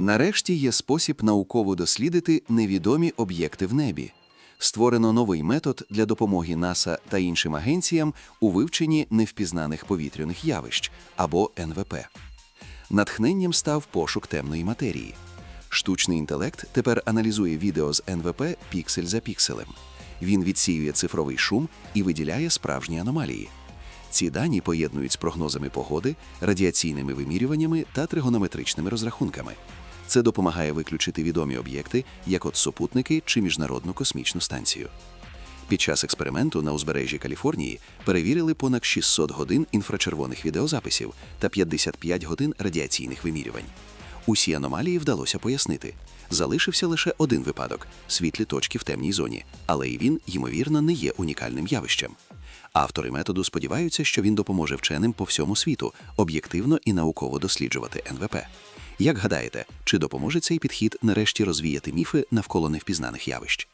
Нарешті є спосіб науково дослідити невідомі об'єкти в небі. Створено новий метод для допомоги НАСА та іншим агенціям у вивченні невпізнаних повітряних явищ або НВП. Натхненням став пошук темної матерії. Штучний інтелект тепер аналізує відео з НВП піксель за пікселем. Він відсіює цифровий шум і виділяє справжні аномалії. Ці дані поєднують з прогнозами погоди, радіаційними вимірюваннями та тригонометричними розрахунками. Це допомагає виключити відомі об'єкти, як от супутники чи міжнародну космічну станцію. Під час експерименту на узбережжі Каліфорнії перевірили понад 600 годин інфрачервоних відеозаписів та 55 годин радіаційних вимірювань. Усі аномалії вдалося пояснити. Залишився лише один випадок світлі точки в темній зоні, але і він, ймовірно, не є унікальним явищем. Автори методу сподіваються, що він допоможе вченим по всьому світу об'єктивно і науково досліджувати НВП. Як гадаєте, чи допоможе цей підхід нарешті розвіяти міфи навколо невпізнаних явищ?